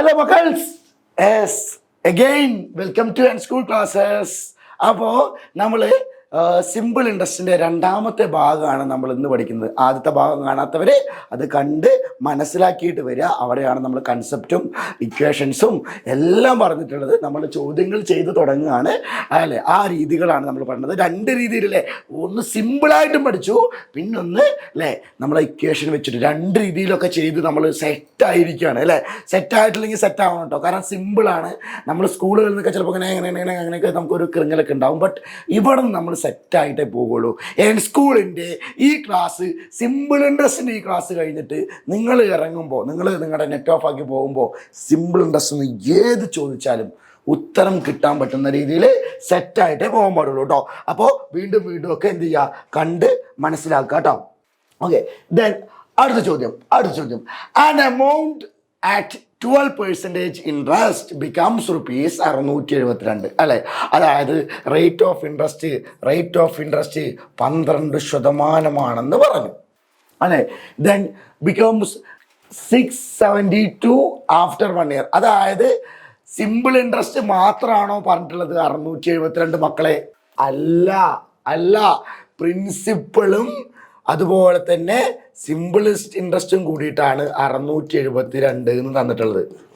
Hello മക്കൾസ് yes again welcome to and school classes അപ്പോൾ നമ്മൾ simple ഇൻട്രസ്റ്റിന്റെ രണ്ടാമത്തെ ഭാഗമാണ് നമ്മൾ ഇന്ന് പഠിക്കുന്നത്. ആദ്യത്തെ ഭാഗം കാണാത്തവർ അത് കണ്ട് മനസ്സിലാക്കിയിട്ട് വരിക. അവിടെയാണ് നമ്മൾ കൺസെപ്റ്റും ഇക്വേഷൻസും എല്ലാം പറഞ്ഞിട്ടുള്ളത്. നമ്മൾ ചോദ്യങ്ങൾ ചെയ്ത് തുടങ്ങുകയാണ്. അല്ലേ? ആ രീതികളാണ് നമ്മൾ പറഞ്ഞത്. രണ്ട് രീതിയിലല്ലേ? ഒന്ന് സിമ്പിളായിട്ടും പഠിച്ചു. പിന്നൊന്ന് അല്ലേ നമ്മൾ ഇക്വേഷൻ വെച്ചിട്ട് രണ്ട് രീതിയിലൊക്കെ ചെയ്ത് നമ്മൾ സെറ്റായിരിക്കുകയാണ് അല്ലേ സെറ്റായിട്ടില്ലെങ്കിൽ സെറ്റ് ആവണം കേട്ടോ കാരണം സിമ്പിളാണ് നമ്മൾ സ്കൂളുകളിൽ നിന്നൊക്കെ ചിലപ്പോൾ അങ്ങനെ അങ്ങനെ അങ്ങനെ അങ്ങനെയൊക്കെ നമുക്കൊരു കൃങ്ങലൊക്കെ ഉണ്ടാവും. ബട്ട് ഇവിടെ നമ്മൾ സെറ്റായിട്ടേ പോകുള്ളൂ ആൻഡ് സ്കൂളിന്റെ ഈ ക്ലാസ് സിമ്പിൾ ഇൻട്രസ്റ്റിന്റെ ഈ ക്ലാസ് കഴിഞ്ഞിട്ട് നിങ്ങൾ ഇറങ്ങുമ്പോൾ നിങ്ങൾ നിങ്ങളുടെ നെറ്റ് ഓഫ് ആക്കി പോകുമ്പോൾ സിമ്പിൾ ഇൻട്രസ്റ്റ് ഏത് ചോദിച്ചാലും ഉത്തരം കിട്ടാൻ പറ്റുന്ന രീതിയിൽ സെറ്റായിട്ടേ പോകാൻ പാടുള്ളൂ കേട്ടോ. അപ്പോൾ വീണ്ടും വീണ്ടും ഒക്കെ എന്ത് ചെയ്യുക? കണ്ട് മനസ്സിലാക്കുക കേട്ടോ. ഓക്കെ ദെൻ അടുത്ത ചോദ്യം അടുത്ത ചോദ്യം. An amount at twelve percentage interest becomes rupees അറുന്നൂറ്റി എഴുപത്തിരണ്ട് അല്ലേ? അതായത് rate of interest rate of interest പന്ത്രണ്ട് ശതമാനമാണെന്ന് പറഞ്ഞു. അല്ലേ? Then becomes six seventy two after one year അതായത് സിമ്പിൾ ഇൻട്രസ്റ്റ് മാത്രമാണോ പറഞ്ഞിട്ടുള്ളത് അറുന്നൂറ്റി എഴുപത്തിരണ്ട് മക്കളെ? അല്ല അല്ല. പ്രിൻസിപ്പിളും അതുപോലെ തന്നെ സിമ്പിളിസ്റ്റ് ഇൻട്രസ്റ്റും കൂടിയിട്ടാണ് അറുന്നൂറ്റി എഴുപത്തി രണ്ട് എന്ന് തന്നിട്ടുള്ളത്.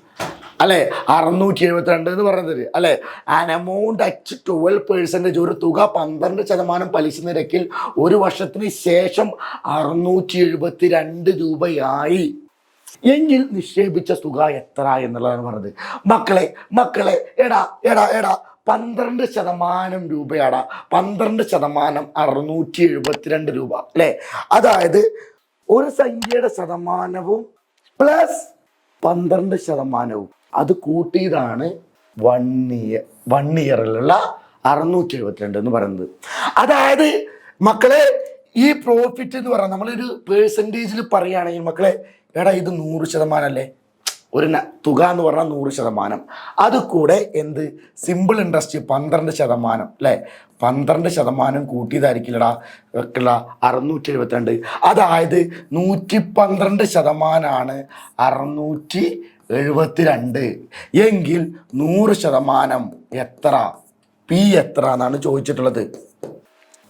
അല്ലെ? അറുന്നൂറ്റി എഴുപത്തിരണ്ട് എന്ന് പറയുന്നത് അല്ലെ? An amount at twelve percentage ഒരു തുക പന്ത്രണ്ട് ശതമാനം പലിശ നിരക്കിൽ ഒരു വർഷത്തിന് ശേഷം അറുന്നൂറ്റി എഴുപത്തി രണ്ട് രൂപയായി. എങ്കിൽ നിക്ഷേപിച്ച തുക എത്ര എന്നുള്ളതാണ് പറഞ്ഞത്. മക്കളെ മക്കളെ എടാ എടാ എടാ പന്ത്രണ്ട് ശതമാനം രൂപയാണ് പന്ത്രണ്ട് ശതമാനം അറുന്നൂറ്റി എഴുപത്തിരണ്ട് രൂപ അല്ലേ? അതായത് ഒരു സംഖ്യയുടെ ശതമാനവും പ്ലസ് പന്ത്രണ്ട് ശതമാനവും. അത് കൂട്ടിയതാണ് വൺ ഇയർ വൺ ഇയറിലുള്ള അറുന്നൂറ്റി എഴുപത്തിരണ്ട് എന്ന് പറയുന്നത്. അതായത് മക്കളെ ഈ പ്രോഫിറ്റ് എന്ന് പറഞ്ഞാൽ നമ്മളൊരു പേഴ്സന്റേജിൽ പറയുകയാണെങ്കിൽ മക്കളെ എടാ ഇത് നൂറ് ശതമാനം അല്ലേ ഒരു തുക എന്ന് പറഞ്ഞാൽ നൂറ് ശതമാനം. അത് കൂടെ എന്ത്? സിമ്പിൾ ഇൻട്രസ്റ്റ് പന്ത്രണ്ട് ശതമാനം അല്ലേ? പന്ത്രണ്ട് ശതമാനം കൂട്ടിയതായിരിക്കില്ലടാ വെക്കുള്ള അറുന്നൂറ്റി എഴുപത്തിരണ്ട് അതായത് നൂറ്റി പന്ത്രണ്ട് ശതമാനമാണ് അറുന്നൂറ്റി എഴുപത്തിരണ്ട് എങ്കിൽ നൂറ് ശതമാനം എത്ര? പി എത്ര എന്നാണ് ചോദിച്ചിട്ടുള്ളത്.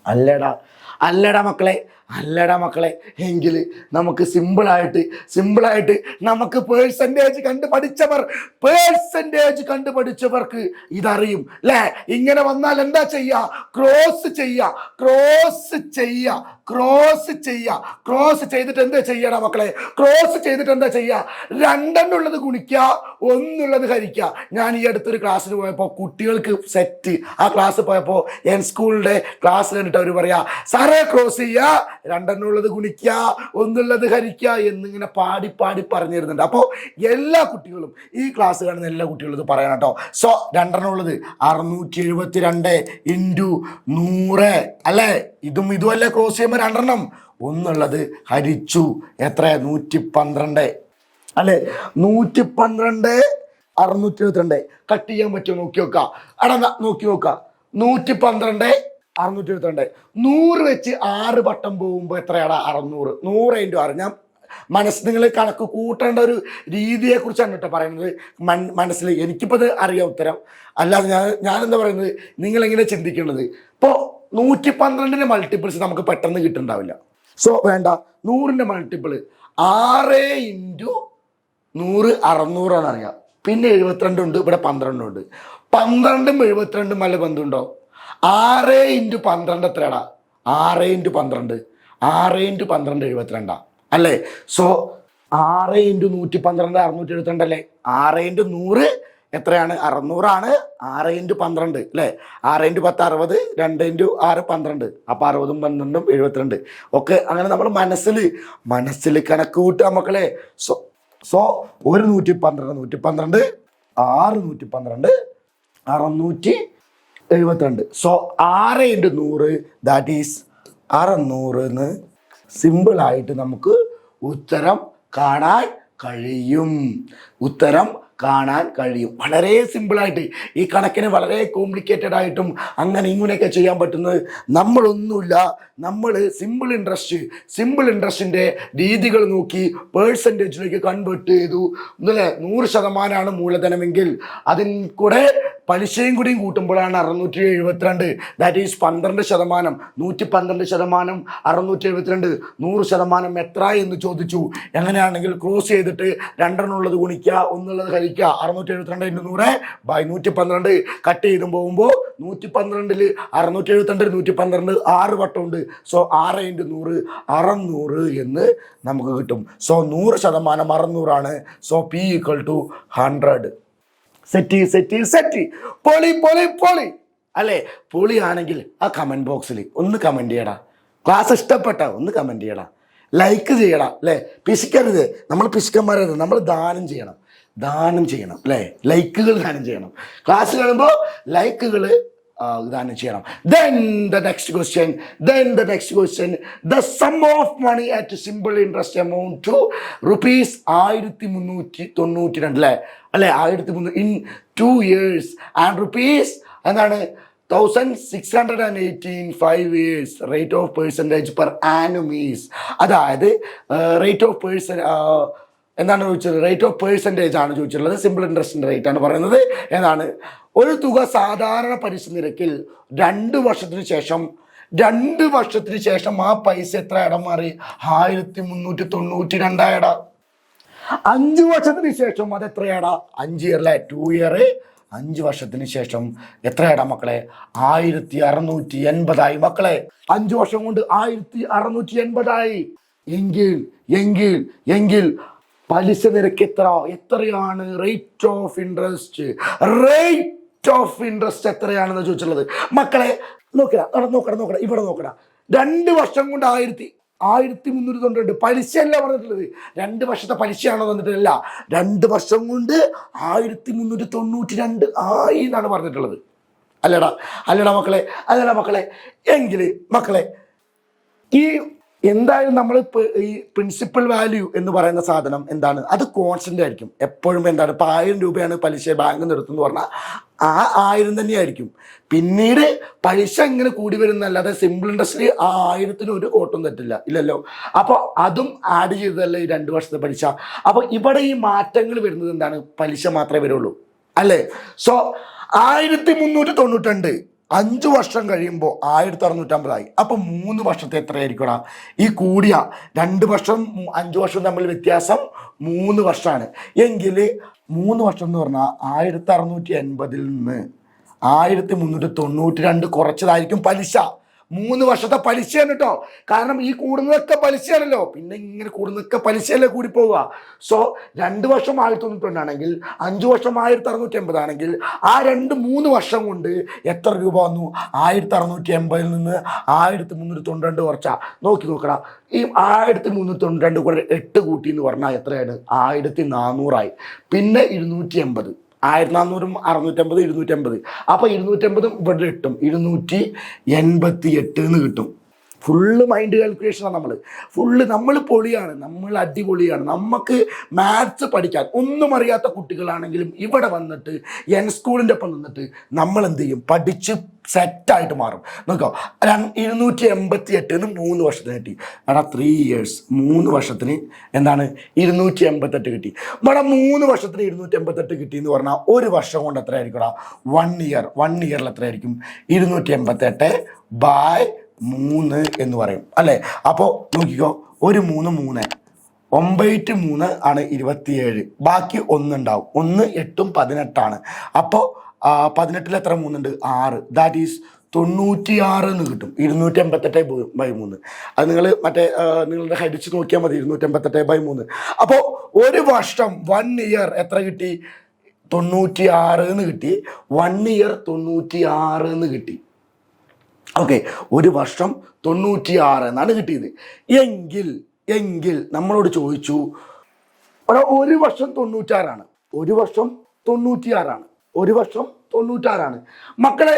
അല്ലടാ അല്ലടാ മക്കളെ അല്ലടാ മക്കളെ എങ്കിൽ നമുക്ക് സിമ്പിളായിട്ട് സിമ്പിളായിട്ട് നമുക്ക് പേഴ്സന്റേജ് കണ്ട് പഠിച്ചവർ പേഴ്സന്റേജ് കണ്ട് പഠിച്ചവർക്ക് ഇതറിയും അല്ലേ ഇങ്ങനെ വന്നാൽ എന്താ ചെയ്യുക ക്രോസ് ചെയ്യുക ക്രോസ് ചെയ്യുക ക്രോസ് ചെയ്യുക ക്രോസ് ചെയ്തിട്ട് എന്താ ചെയ്യണം മക്കളെ? ക്രോസ് ചെയ്തിട്ട് എന്താ ചെയ്യുക രണ്ടെണ്ണുള്ളത് ഗുണിക്കുക ഒന്നുള്ളത് ഹരിക്കുക ഞാൻ ഈ അടുത്തൊരു ക്ലാസ്സിൽ പോയപ്പോൾ കുട്ടികൾക്ക് സെറ്റ് ആ ക്ലാസ് പോയപ്പോൾ എൻ സ്കൂളിന്റെ ക്ലാസ് കണ്ടിട്ട് അവർ പറയാ സാറേ ക്രോസ് ചെയ്യുക രണ്ടെണ്ണുള്ളത് ഗുണിക്കുക ഒന്നുള്ളത് ഹരിക്ക എന്നിങ്ങനെ പാടി പാടി പറഞ്ഞു തരുന്നുണ്ട് അപ്പോൾ എല്ലാ കുട്ടികളും ഈ ക്ലാസ് കാണുന്ന എല്ലാ കുട്ടികളും ഇത് പറയണം കേട്ടോ. സോ രണ്ടെണ്ണുള്ളത് അറുന്നൂറ്റി എഴുപത്തി രണ്ട് ഇന്റു നൂറ് അല്ലേ? ഇതും ഇതുമല്ലേ ക്രോസ് ചെയ്യുമ്പോൾ രണ്ടെണ്ണം? ഒന്നുള്ളത് ഹരിച്ചു. എത്ര? നൂറ്റി പന്ത്രണ്ട് അല്ലേ? നൂറ്റി പന്ത്രണ്ട് അറുന്നൂറ്റി എഴുപത്തിരണ്ട് കട്ട് ചെയ്യാൻ പറ്റുമോ? നോക്കി നോക്കുക അടാ നോക്കി നോക്കുക നൂറ്റി പന്ത്രണ്ട് അറുന്നൂറ്റി എഴുപത്തിരണ്ട് നൂറ് വെച്ച് ആറ് വട്ടം പോകുമ്പോൾ എത്രയാടാ? അറുന്നൂറ്. നൂറ് ഇന്റു ആറ്. ഞാൻ മനസ്സ് നിങ്ങൾ കണക്ക് കൂട്ടേണ്ട ഒരു രീതിയെ കുറിച്ചാണ് കേട്ടോ പറയുന്നത് മൻ മനസ്സിൽ എനിക്കിപ്പോൾ അത് അറിയാം ഉത്തരം. അല്ലാതെ ഞാൻ എന്താ പറയുന്നത്? നിങ്ങൾ എങ്ങനെ ചിന്തിക്കേണ്ടത് ഇപ്പോൾ നൂറ്റി പന്ത്രണ്ടിന്റെ മൾട്ടിപ്പിൾസ് നമുക്ക് പെട്ടെന്ന് കിട്ടുന്നുണ്ടാവില്ല സോ വേണ്ട. നൂറിന്റെ മൾട്ടിപ്പിൾ ആറ് ഇന്റു നൂറ് അറുന്നൂറാണ് അറിയാം. പിന്നെ എഴുപത്തിരണ്ടുണ്ട് ഇവിടെ പന്ത്രണ്ടുണ്ട്. പന്ത്രണ്ടും എഴുപത്തിരണ്ടും വല്ല ബന്ധമുണ്ടോ ആറ് ഇന്റു പന്ത്രണ്ട് എത്രയാടാ? ആറ് ഇന്റു പന്ത്രണ്ട്. ആറ് ഇന്റു പന്ത്രണ്ട് എഴുപത്തിരണ്ടാ. അല്ലേ? സോ ആറ് ഇന്റു നൂറ്റി പന്ത്രണ്ട് അറുന്നൂറ്റി എഴുപത്തിരണ്ട് അല്ലേ? ആറ് ഇന്റു നൂറ് എത്രയാണ്? അറുന്നൂറാണ്. ആറ് ഇന്റു പന്ത്രണ്ട് അല്ലേ? ആറ് ഇന്റു പത്ത് അറുപത് രണ്ട് ഇന്റു ആറ് പന്ത്രണ്ട്. അപ്പോൾ അറുപതും പന്ത്രണ്ടും എഴുപത്തിരണ്ട്. ഒക്കെ അങ്ങനെ നമ്മൾ മനസ്സിൽ മനസ്സിൽ കണക്ക് കൂട്ടുക മക്കളെ. സോ സോ ഒരു നൂറ്റി പന്ത്രണ്ട് നൂറ്റി പന്ത്രണ്ട് ആറ് നൂറ്റി പന്ത്രണ്ട് അറുന്നൂറ്റി എഴുപത്തിരണ്ട്. സോ ആറ് ഇന്റു നൂറ് ദാറ്റ് ഈസ് അറുന്നൂറ് എന്ന് സിമ്പിളായിട്ട് നമുക്ക് ഉത്തരം കാണാൻ കഴിയും. ഉത്തരം കാണാൻ കഴിയും. വളരെ സിമ്പിളായിട്ട് ഈ കണക്കിന് വളരെ കോംപ്ലിക്കേറ്റഡ് ആയിട്ടും അങ്ങനെ ഇങ്ങനെയൊക്കെ ചെയ്യാൻ പറ്റുന്നത് നമ്മളൊന്നുമില്ല. നമ്മൾ സിമ്പിൾ ഇൻട്രസ്റ്റ് സിമ്പിൾ ഇൻട്രസ്റ്റിന്റെ രീതികൾ നോക്കി പേഴ്സന്റേജിലേക്ക് കൺവേർട്ട് ചെയ്തു. ഇന്നലെ നൂറ് ശതമാനമാണ് മൂലധനമെങ്കിൽ അതിൽ കൂടെ പലിശയും കൂടിയും കൂട്ടുമ്പോഴാണ് അറുന്നൂറ്റി എഴുപത്തിരണ്ട്. ദാറ്റ് ഈസ് പന്ത്രണ്ട് ശതമാനം. നൂറ്റി പന്ത്രണ്ട് ശതമാനം അറുന്നൂറ്റി എഴുപത്തിരണ്ട് നൂറ് ശതമാനം എത്ര എന്ന് ചോദിച്ചു. എങ്ങനെയാണെങ്കിൽ ക്രോസ് ചെയ്തിട്ട് രണ്ടെണ്ണുള്ളത് ഗുണിക്കുക ഒന്നുള്ളത് കഴിക്കുക അറുന്നൂറ്റി എഴുപത്തിരണ്ട് ഇന്റു നൂറ് ബൈ നൂറ്റി പന്ത്രണ്ട് കട്ട് ചെയ്തും പോകുമ്പോൾ നൂറ്റി പന്ത്രണ്ടിൽ അറുന്നൂറ്റി എഴുപത്തിരണ്ടിൽ നൂറ്റി പന്ത്രണ്ട് ആറ് വട്ടമുണ്ട്. സോ ആറ് ഇന്റു നൂറ് അറുന്നൂറ് എന്ന് നമുക്ക് കിട്ടും. സോ നൂറ് ശതമാനം അറുന്നൂറാണ്. So P equal to hundred set set set. പൊളി പൊളി പൊളി. അല്ലേ? പൊളി ആണെങ്കിൽ ആ കമന്റ് ബോക്സിൽ ഒന്ന് കമന്റ് ചെയ്യടാ. ക്ലാസ് ഇഷ്ടപ്പെട്ട ഒന്ന് കമന്റ് ചെയ്യടാ. ലൈക്ക് ചെയ്യണം അല്ലേ? പിശിക്കരുത്. നമ്മൾ പിശുക്കന്മാരരുത് നമ്മൾ ദാനം ചെയ്യണം. ദാനം ചെയ്യണം അല്ലേ? ലൈക്കുകൾ ദാനം ചെയ്യണം. ക്ലാസ് കഴിയുമ്പോൾ ലൈക്കുകൾ ദാനം ചെയ്യണം. Then the next question then the next question the sum of money at simple interest amount to rupees ആയിരത്തി മുന്നൂറ്റി തൊണ്ണൂറ്റി രണ്ട് അല്ലേ? അല്ലേ? ആയിരത്തി മൂന്ന് in two years and rupees എന്താണ്? Thousand six hundred and eighteen five years rate of percentage per annum അതായത് റേറ്റ് ഓഫ് പേഴ്സൺ എന്താണ് ചോദിച്ചത്? റേറ്റ് ഓഫ് പേഴ്സന്റേജ് ആണ് ചോദിച്ചിട്ടുള്ളത്. സിമ്പിൾ ഇൻട്രസ്റ്റിന്റെ റേറ്റ് ആണ് പറയുന്നത്. എന്നാണ് ഒരു തുക സാധാരണ പലിശ നിരക്കിൽ രണ്ട് വർഷത്തിന് ശേഷം രണ്ട് വർഷത്തിന് ശേഷം ആ പൈസ എത്ര ഇടം മാറി ആയിരത്തി മുന്നൂറ്റി തൊണ്ണൂറ്റി രണ്ടായിട. അഞ്ച് വർഷത്തിന് ശേഷം അത് എത്രയാടാ? അഞ്ച് ഇയറിലെ ടു ഇയർ അഞ്ച് വർഷത്തിന് ശേഷം എത്രയാടാ മക്കളെ? ആയിരത്തി അറുന്നൂറ്റി എൺപതായി മക്കളെ. അഞ്ച് വർഷം കൊണ്ട് ആയിരത്തി അറുന്നൂറ്റി എൺപതായി. എങ്കിൽ എങ്കിൽ എങ്കിൽ പലിശ നിരക്ക് എത്ര? എത്രയാണ്? Rate of interest rate of interest എത്രയാണെന്ന് ചോദിച്ചുള്ളത് മക്കളെ നോക്കടാ നോക്കടാ നോക്കടാ ഇവിടെ നോക്കടാ. രണ്ട് വർഷം കൊണ്ട് ആയിരത്തി ആയിരത്തി മുന്നൂറ്റി തൊണ്ണൂറ്റി പലിശയല്ല പറഞ്ഞിട്ടുള്ളത്. രണ്ട് വർഷത്തെ പലിശയാണോ തന്നിട്ടില്ല. രണ്ട് വർഷം കൊണ്ട് ആയിരത്തി മുന്നൂറ്റി തൊണ്ണൂറ്റി രണ്ട് ആയി എന്നാണ് പറഞ്ഞിട്ടുള്ളത്. അല്ലടാ അല്ലടാ മക്കളെ അല്ലടാ മക്കളെ. എങ്കിൽ മക്കളെ ഈ എന്തായാലും നമ്മൾ ഈ പ്രിൻസിപ്പൽ വാല്യൂ എന്ന് പറയുന്ന സാധനം എന്താണ്? അത് കോൺസ്റ്റന്റ് ആയിരിക്കും. എപ്പോഴും എന്താണ്? ഇപ്പം ആയിരം രൂപയാണ് പലിശ ബാങ്ക് നിർത്തുന്നു പറഞ്ഞാൽ ആ ആയിരം തന്നെയായിരിക്കും. പിന്നീട് പലിശ ഇങ്ങനെ കൂടി വരുന്നല്ലാതെ സിമ്പിൾ ഇൻട്രസ്റ്റിൽ ആ ആയിരത്തിന് ഒരു ഓട്ടം തെറ്റില്ല. ഇല്ലല്ലോ? അപ്പോൾ അതും ആഡ് ചെയ്തതല്ലേ ഈ രണ്ട് വർഷത്തെ പലിശ? അപ്പോൾ ഇവിടെ ഈ മാറ്റങ്ങൾ വരുന്നത് എന്താണ്? പലിശ മാത്രമേ വരുള്ളൂ. അല്ലേ? സോ ആയിരത്തി മുന്നൂറ്റി തൊണ്ണൂറ്റി അഞ്ച് വർഷം കഴിയുമ്പോൾ ആയിരത്തി അറുന്നൂറ്റമ്പതായി അപ്പം മൂന്ന് വർഷത്തെ എത്രയായിരിക്കടാ ഈ കൂടിയ രണ്ട് വർഷം അഞ്ച് വർഷം തമ്മിൽ വ്യത്യാസം മൂന്ന് വർഷമാണ് എങ്കിൽ മൂന്ന് വർഷം എന്ന് പറഞ്ഞാൽ ആയിരത്തി അറുന്നൂറ്റി എൺപതിൽ നിന്ന് ആയിരത്തി മുന്നൂറ്റി തൊണ്ണൂറ്റി രണ്ട് കുറച്ചതായിരിക്കും പലിശ. മൂന്ന് വർഷത്തെ പലിശയാണ് കേട്ടോ കാരണം ഈ കൂടുന്നതൊക്കെ പലിശയാണല്ലോ. പിന്നെ ഇങ്ങനെ കൂടുന്നതൊക്കെ പലിശയല്ലേ കൂടി പോവുക സോ രണ്ട് വർഷം ആയിരത്തി തൊണ്ണൂറ്റി അഞ്ച് വർഷം ആയിരത്തി അറുന്നൂറ്റി എൺപതാണെങ്കിൽ ആ രണ്ട് മൂന്ന് വർഷം കൊണ്ട് എത്ര രൂപ വന്നു? ആയിരത്തി അറുന്നൂറ്റി എൺപതിൽ നിന്ന് ആയിരത്തി മുന്നൂറ്റി തൊണ്ണൂറ്റി കുറച്ചാ. നോക്കി നോക്കടാ. ഈ ആയിരത്തി മുന്നൂറ്റി തൊണ്ണൂറ്റി രണ്ട് കൂടെ എട്ട് കൂട്ടി എന്ന് പറഞ്ഞാൽ എത്രയാണ്? ആയിരത്തി നാനൂറായി പിന്നെ ഇരുന്നൂറ്റി എൺപത് ആയിരത്തി നാനൂറും അറുന്നൂറ്റമ്പത് ഇരുന്നൂറ്റമ്പത് അപ്പോൾ ഇരുന്നൂറ്റമ്പതും ഇവിടെ കിട്ടും. ഇരുന്നൂറ്റി എൺപത്തി എട്ട് എന്ന് കിട്ടും. ഫുള്ള് മൈൻഡ് കാൽക്കുലേഷനാണ് നമ്മൾ ഫുള്ള് നമ്മൾ പൊളിയാണ്. നമ്മൾ അടിപൊളിയാണ്. നമുക്ക് മാത്സ് പഠിക്കാൻ ഒന്നും അറിയാത്ത കുട്ടികളാണെങ്കിലും ഇവിടെ വന്നിട്ട് എൻ സ്കൂളിന്റെ ഒപ്പം നിന്നിട്ട് നമ്മൾ എന്ത് ചെയ്യും പഠിച്ച് സെറ്റായിട്ട് മാറും. നോക്കോ ഇരുന്നൂറ്റി എൺപത്തി എട്ടിന് മൂന്ന് വർഷത്തിന് കിട്ടി. എടാ ത്രീ ഇയേഴ്സ് മൂന്ന് വർഷത്തിന് എന്താണ്? ഇരുന്നൂറ്റി എൺപത്തെട്ട് കിട്ടി. ഇവിടെ മൂന്ന് വർഷത്തിന് ഇരുന്നൂറ്റി എൺപത്തെട്ട് കിട്ടി എന്ന് പറഞ്ഞാൽ ഒരു വർഷം കൊണ്ട് എത്രയായിരിക്കും വൺ ഇയർ വൺ ഇയറിൽ എത്രയായിരിക്കും? ഇരുന്നൂറ്റി എൺപത്തെട്ട് ബൈ മൂന്ന് എന്ന് പറയും. അല്ലേ? അപ്പോൾ നോക്കിക്കോ ഒരു മൂന്ന് മൂന്ന് ഒമ്പത് മൂന്ന് ആണ് ഇരുപത്തിയേഴ്. ബാക്കി ഒന്നുണ്ടാവും. ഒന്ന് എട്ടും പതിനെട്ടാണ്. അപ്പോൾ പതിനെട്ടിൽ എത്ര മൂന്നുണ്ട്? ആറ്. ദാറ്റ് ഈസ് തൊണ്ണൂറ്റിയാറ് എന്ന് കിട്ടും. ഇരുന്നൂറ്റി എൺപത്തെട്ട് ബൈ മൂന്ന്. അത് നിങ്ങൾ മറ്റേ നിങ്ങളുടെ ഹരിച്ച് നോക്കിയാൽ മതി. ഇരുന്നൂറ്റി എൺപത്തെട്ട് ബൈ മൂന്ന്. അപ്പോൾ ഒരു വർഷം വൺ ഇയർ എത്ര കിട്ടി? തൊണ്ണൂറ്റി ആറ് എന്ന് കിട്ടി. വൺ ഇയർ തൊണ്ണൂറ്റി ആറ് എന്ന് കിട്ടി. ഓക്കെ ഒരു വർഷം തൊണ്ണൂറ്റിയാറ് എന്നാണ് കിട്ടിയത്. എങ്കിൽ എങ്കിൽ നമ്മളോട് ചോദിച്ചു ഒരു വർഷം തൊണ്ണൂറ്റാറാണ് ഒരു വർഷം തൊണ്ണൂറ്റിയാറാണ്. ഒരു വർഷം തൊണ്ണൂറ്റാറാണ് മക്കളെ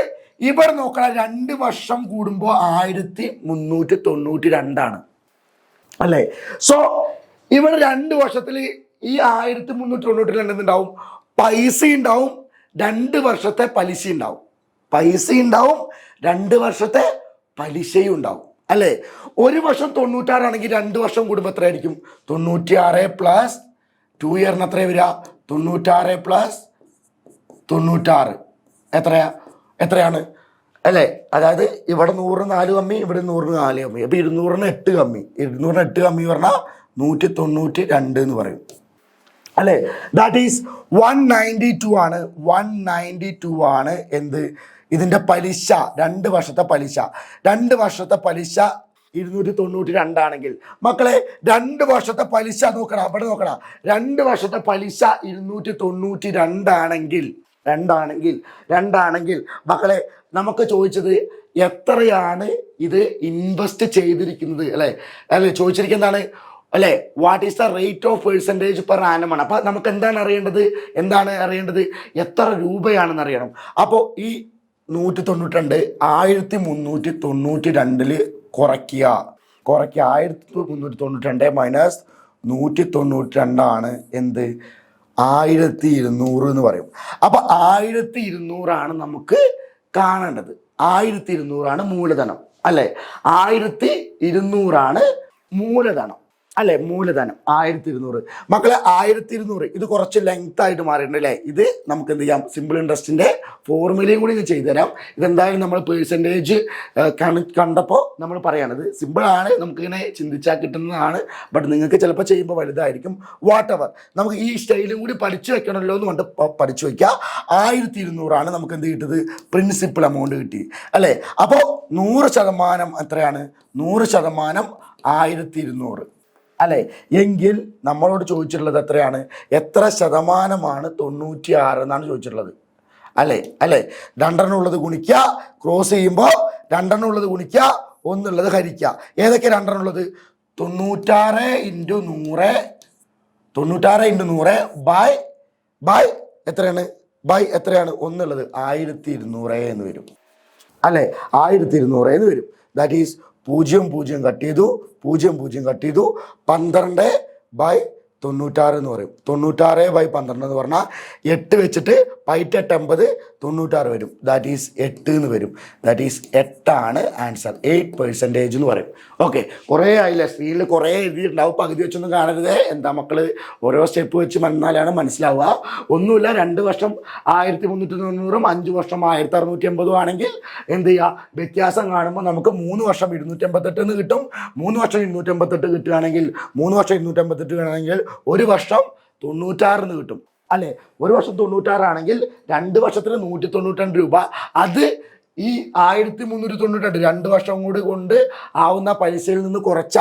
ഇവിടെ നോക്കണ രണ്ട് വർഷം കൂടുമ്പോൾ ആയിരത്തി മുന്നൂറ്റി തൊണ്ണൂറ്റി രണ്ടാണ് അല്ലേ? സോ ഇവിടെ രണ്ട് വർഷത്തിൽ ഈ ആയിരത്തി മുന്നൂറ്റി തൊണ്ണൂറ്റി രണ്ട് എന്തുണ്ടാവും? പൈസ ഉണ്ടാവും. രണ്ട് വർഷത്തെ പലിശ ഉണ്ടാവും. പൈസ ഉണ്ടാവും രണ്ട് വർഷത്തെ പലിശയും ഉണ്ടാവും. അല്ലേ? ഒരു വർഷം തൊണ്ണൂറ്റാറാണെങ്കിൽ രണ്ട് വർഷം കൂടുമ്പോൾ എത്രയായിരിക്കും? തൊണ്ണൂറ്റിയാറ് പ്ലസ് ടു ഇയറിന് എത്ര വരിക? തൊണ്ണൂറ്റാറ് പ്ലസ് തൊണ്ണൂറ്റാറ്. എത്രയാ? എത്രയാണ്? അല്ലേ? അതായത് ഇവിടെ നൂറിന് നാല് കമ്മി ഇവിടെ നൂറിന് നാല് കമ്മി. അപ്പോൾ ഇരുന്നൂറിന് എട്ട് കമ്മി. ഇരുന്നൂറിന് എട്ട് കമ്മി പറഞ്ഞാൽ നൂറ്റി തൊണ്ണൂറ്റി രണ്ട് എന്ന് പറയും. അല്ലേ? That is one ninety two ആണ്. വൺ നയന്റി ടു ആണ് എന്ത്? ഇതിന്റെ പലിശ രണ്ട് വർഷത്തെ പലിശ. രണ്ട് വർഷത്തെ പലിശ ഇരുന്നൂറ്റി തൊണ്ണൂറ്റി രണ്ടാണെങ്കിൽ മക്കളെ രണ്ട് വർഷത്തെ പലിശ നോക്കണം അവിടെ നോക്കണം രണ്ട് വർഷത്തെ പലിശ ഇരുന്നൂറ്റി തൊണ്ണൂറ്റി രണ്ടാണെങ്കിൽ രണ്ടാണെങ്കിൽ രണ്ടാണെങ്കിൽ മക്കളെ നമുക്ക് ചോദിച്ചത് എത്രയാണ് ഇത് ഇൻവെസ്റ്റ് ചെയ്തിരിക്കുന്നത് അല്ലേ? അല്ലേ ചോദിച്ചിരിക്കുന്നതാണ് അല്ലേ what is the rate of percentage per ആനമാണ് അപ്പോൾ നമുക്ക് എന്താണ് അറിയേണ്ടത്? എന്താണ് അറിയേണ്ടത്? എത്ര രൂപയാണെന്ന് അറിയണം. അപ്പോൾ ഈ നൂറ്റി തൊണ്ണൂറ്റി രണ്ട് ആയിരത്തി മുന്നൂറ്റി തൊണ്ണൂറ്റി രണ്ടിൽ കുറയ്ക്കുക. കുറയ്ക്കുക. ആയിരത്തി മുന്നൂറ്റി തൊണ്ണൂറ്റി രണ്ട് മൈനസ് നൂറ്റി തൊണ്ണൂറ്റി രണ്ടാണ് എന്ത്? ആയിരത്തി ഇരുന്നൂറ് എന്ന് പറയും. അപ്പൊ ആയിരത്തി ഇരുന്നൂറാണ് നമുക്ക് കാണേണ്ടത്. ആയിരത്തി ഇരുന്നൂറാണ് മൂലധനം അല്ലെ? ആയിരത്തി ഇരുന്നൂറാണ് മൂലധനം. അല്ലെ? മൂലധനം. ആയിരത്തി ഇരുന്നൂറ് മക്കളെ ആയിരത്തി ഇരുന്നൂറ് ഇത് കുറച്ച് ലെങ്ത് ആയിട്ട് മാറിയിട്ടുണ്ട് അല്ലേ? ഇത് നമുക്ക് എന്ത് ചെയ്യാം? സിമ്പിൾ ഇൻട്രസ്റ്റിന്റെ ഫോർമുലയും കൂടി ഞാൻ ചെയ്തുതരാം. ഇതെന്തായാലും നമ്മൾ പേഴ്സന്റേജ് കണ്ടപ്പോൾ നമ്മൾ പറയണത് സിമ്പിളാണ് നമുക്കിങ്ങനെ ചിന്തിച്ചാൽ കിട്ടുന്നതാണ്. ബട്ട് നിങ്ങൾക്ക് ചിലപ്പോൾ ചെയ്യുമ്പോൾ വലുതായിരിക്കും. വാട്ട് എവർ നമുക്ക് ഈ സ്റ്റൈലും കൂടി പഠിച്ചു വെക്കണമല്ലോ എന്ന് കൊണ്ട് പഠിച്ചു വെക്കുക ആയിരത്തി ഇരുന്നൂറാണ് നമുക്ക് എന്ത് കിട്ടിയത്? പ്രിൻസിപ്പൽ എമൗണ്ട് കിട്ടി. അല്ലേ? അപ്പോൾ നൂറ് ശതമാനം എത്രയാണ്? നൂറ് ശതമാനം ആയിരത്തി ഇരുന്നൂറ് അല്ലേ? എങ്കിൽ നമ്മളോട് ചോദിച്ചിട്ടുള്ളത് എത്രയാണ്? എത്ര ശതമാനമാണ് തൊണ്ണൂറ്റി ആറ് എന്നാണ് ചോദിച്ചിട്ടുള്ളത്. അല്ലേ? അല്ലേ? രണ്ടെണ്ണുള്ളത് ഗുണിക്കുക ക്രോസ് ചെയ്യുമ്പോൾ രണ്ടെണ്ണുള്ളത് ഗുണിക്കുക ഒന്നുള്ളത് ഹരിക്കുക ഏതൊക്കെ രണ്ടെണ്ണുള്ളത് തൊണ്ണൂറ്റാറ് ഇന്റു നൂറ്. തൊണ്ണൂറ്റാറ് ഇന്റു നൂറ് ബൈ ബൈ എത്രയാണ്? ബൈ എത്രയാണ്? ഒന്നുള്ളത് ആയിരത്തി ഇരുന്നൂറ് എന്ന് വരും. അല്ലേ? ആയിരത്തി ഇരുന്നൂറ് എന്ന് വരും. ദാറ്റ് ഈസ് പൂജ്യം പൂജ്യം കട്ട് ചെയ്തു പൂജ്യം പൂജ്യം കട്ട് ചെയ്തു. പന്ത്രണ്ട് ബൈ തൊണ്ണൂറ്റാറ് എന്ന് പറയും. തൊണ്ണൂറ്റാറ് ബൈ പന്ത്രണ്ട് എന്ന് പറഞ്ഞാൽ എട്ട് വെച്ചിട്ട് പൈറ്റ് എട്ട് എൺപത് തൊണ്ണൂറ്റാറ് വരും. ദാറ്റ് ഈസ് എട്ട് എന്ന് വരും. ദാറ്റ് ഈസ് എട്ടാണ് ആൻസർ എയ്റ്റ് പെർസെന്റേജ് എന്ന് പറയും. ഓക്കെ കുറേ ആയില്ല? സ്ക്രീനിൽ കുറേ എഴുതിയിട്ടുണ്ടാവും. പകുതി വെച്ചൊന്നും കാണരുത്. എന്താ മക്കൾ ഓരോ സ്റ്റെപ്പ് വെച്ച് വന്നാലാണ് മനസ്സിലാവുക. ഒന്നുമില്ല രണ്ട് വർഷം ആയിരത്തി മുന്നൂറ്റി തൊണ്ണൂറും അഞ്ച് വർഷം ആയിരത്തി അറുന്നൂറ്റി എൺപതും ആണെങ്കിൽ എന്ത് ചെയ്യുക വ്യത്യാസം കാണുമ്പോൾ നമുക്ക് മൂന്ന് വർഷം ഇരുന്നൂറ്റി എൺപത്തെട്ട് എന്ന് കിട്ടും. മൂന്ന് വർഷം ഇരുന്നൂറ്റി എൺപത്തെട്ട് കിട്ടുകയാണെങ്കിൽ മൂന്ന് വർഷം ഇരുന്നൂറ്റി എൺപത്തെട്ട് കിട്ടുകയാണെങ്കിൽ ഒരു വർഷം തൊണ്ണൂറ്റാറിന് കിട്ടും. അല്ലേ? ഒരു വർഷം തൊണ്ണൂറ്റാറാണെങ്കിൽ രണ്ട് വർഷത്തിന് നൂറ്റി തൊണ്ണൂറ്റി രണ്ട് രൂപ. അത് ഈ ആയിരത്തി മുന്നൂറ്റി തൊണ്ണൂറ്റി രണ്ട് വർഷം കൂടി കൊണ്ട് ആവുന്ന പലിശയിൽ നിന്ന് കുറച്ച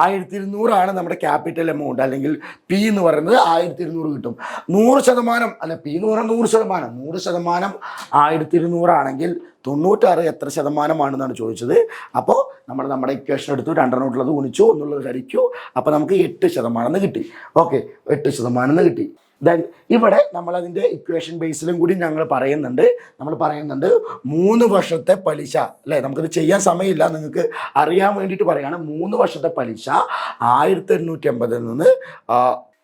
ആയിരത്തി ഇരുന്നൂറാണ് നമ്മുടെ ക്യാപിറ്റൽ എമൗണ്ട് അല്ലെങ്കിൽ പി എന്ന് പറയുന്നത് ആയിരത്തി ഇരുന്നൂറ് കിട്ടും. നൂറ് ശതമാനം അല്ല പി എന്ന് പറഞ്ഞാൽ നൂറ് ശതമാനം നൂറ് ശതമാനം ആയിരത്തി ഇരുന്നൂറാണെങ്കിൽ തൊണ്ണൂറ്റാറ് എത്ര ശതമാനമാണെന്നാണ് ചോദിച്ചത്. അപ്പോൾ നമ്മൾ നമ്മുടെ ഇക്വേഷൻ എടുത്തു രണ്ടെണ്ണം ഉള്ളത് ഗുണിച്ചു ഒന്നുള്ളത് ഹരിച്ചു അപ്പോൾ നമുക്ക് എട്ട് ശതമാനം എന്ന് കിട്ടി. ഓക്കെ എട്ട് ശതമാനം എന്ന് കിട്ടി. ദെൻ ഇവിടെ നമ്മളതിന്റെ ഇക്വേഷൻ ബേസിലും കൂടി ഞങ്ങൾ പറയുന്നുണ്ട്. നമ്മൾ പറയുന്നുണ്ട് മൂന്ന് വർഷത്തെ പലിശ. അല്ലേ? നമുക്കത് ചെയ്യാൻ സമയമില്ല. നിങ്ങൾക്ക് അറിയാൻ വേണ്ടിയിട്ട് പറയുകയാണ്. മൂന്ന് വർഷത്തെ പലിശ ആയിരത്തി എണ്ണൂറ്റി എൺപതിൽ നിന്ന്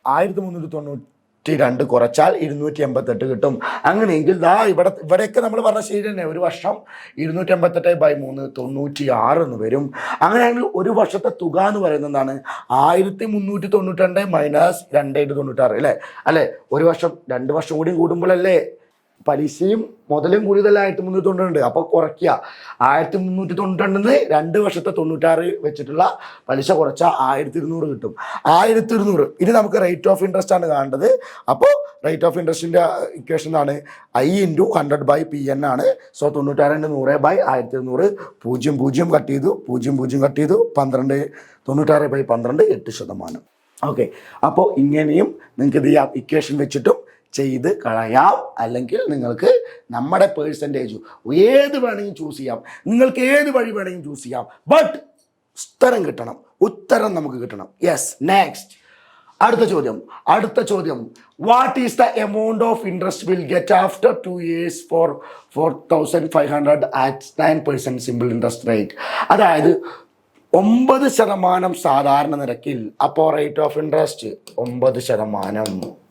ആയിരത്തി മുന്നൂറ്റി തൊണ്ണൂറ്റി രണ്ട് കുറച്ചാൽ ഇരുന്നൂറ്റി എൺപത്തെട്ട് കിട്ടും. അങ്ങനെയെങ്കിൽ ദാ ഇവിടെ ഇവിടെയൊക്കെ നമ്മൾ പറഞ്ഞ ശരി തന്നെ. ഒരു വർഷം ഇരുന്നൂറ്റി എൺപത്തെട്ട് ബൈ മൂന്ന് തൊണ്ണൂറ്റി ആറ് എന്ന് വരും. അങ്ങനെയാണെങ്കിൽ ഒരു വർഷത്തെ തുക എന്ന് പറയുന്നത് എന്താണ്? ആയിരത്തി മുന്നൂറ്റി തൊണ്ണൂറ്റി രണ്ട് മൈനസ് രണ്ടായിട്ട് തൊണ്ണൂറ്റാറ് അല്ലേ? അല്ലേ? ഒരു വർഷം രണ്ട് വർഷം കൂടി കൂടുമ്പോഴല്ലേ? പലിശയും മുതലും കൂടുതലായിട്ട് മുന്നൂറ്റി തൊണ്ണൂറ്റി അപ്പോൾ കുറയ്ക്കുക. ആയിരത്തി മുന്നൂറ്റി തൊണ്ണൂറ്റി നിന്ന് രണ്ട് വർഷത്തെ തൊണ്ണൂറ്റാറ് വെച്ചിട്ടുള്ള പലിശ കുറച്ചാൽ ആയിരത്തി ഇരുന്നൂറ് കിട്ടും. ആയിരത്തി ഇരുന്നൂറ് ഇനി നമുക്ക് റേറ്റ് ഓഫ് ഇൻട്രസ്റ്റ് ആണ് കാണേണ്ടത്. അപ്പോൾ റേറ്റ് ഓഫ് ഇൻട്രസ്റ്റിന്റെ ഇക്വേഷൻ ആണ് I into hundred by P N ആണ്. സോ തൊണ്ണൂറ്റാറിന്റെ നൂറ് ബൈ ആയിരത്തി ഇരുന്നൂറ് പൂജ്യം പൂജ്യം കട്ട് ചെയ്തു. പൂജ്യം പൂജ്യം കട്ട് ചെയ്തു. പന്ത്രണ്ട് തൊണ്ണൂറ്റാറ് ബൈ പന്ത്രണ്ട് എട്ട് ശതമാനം. ഓക്കെ അപ്പോൾ ഇങ്ങനെയും നിങ്ങൾക്ക് ഇത് ഇക്വേഷൻ വെച്ചിട്ടും ചെയ്ത് കളയാം. അല്ലെങ്കിൽ നിങ്ങൾക്ക് നമ്മുടെ പേഴ്സന്റേജ് ഏത് വേണമെങ്കിലും ചൂസ് ചെയ്യാം. നിങ്ങൾക്ക് ഏത് വഴി വേണമെങ്കിലും ചൂസ് ചെയ്യാം. ബട്ട് ഉത്തരം കിട്ടണം. ഉത്തരം നമുക്ക് കിട്ടണം. യെസ് നെക്സ്റ്റ് അടുത്ത ചോദ്യം. അടുത്ത ചോദ്യം. What is the amount of interest will get after two years for four thousand five hundred at nine percent simple interest rate അതായത് ഒമ്പത് ശതമാനം സാധാരണ നിരക്കിൽ അപ്പോൾ റേറ്റ് ഓഫ് ഇൻട്രസ്റ്റ് ഒമ്പത് ശതമാനം.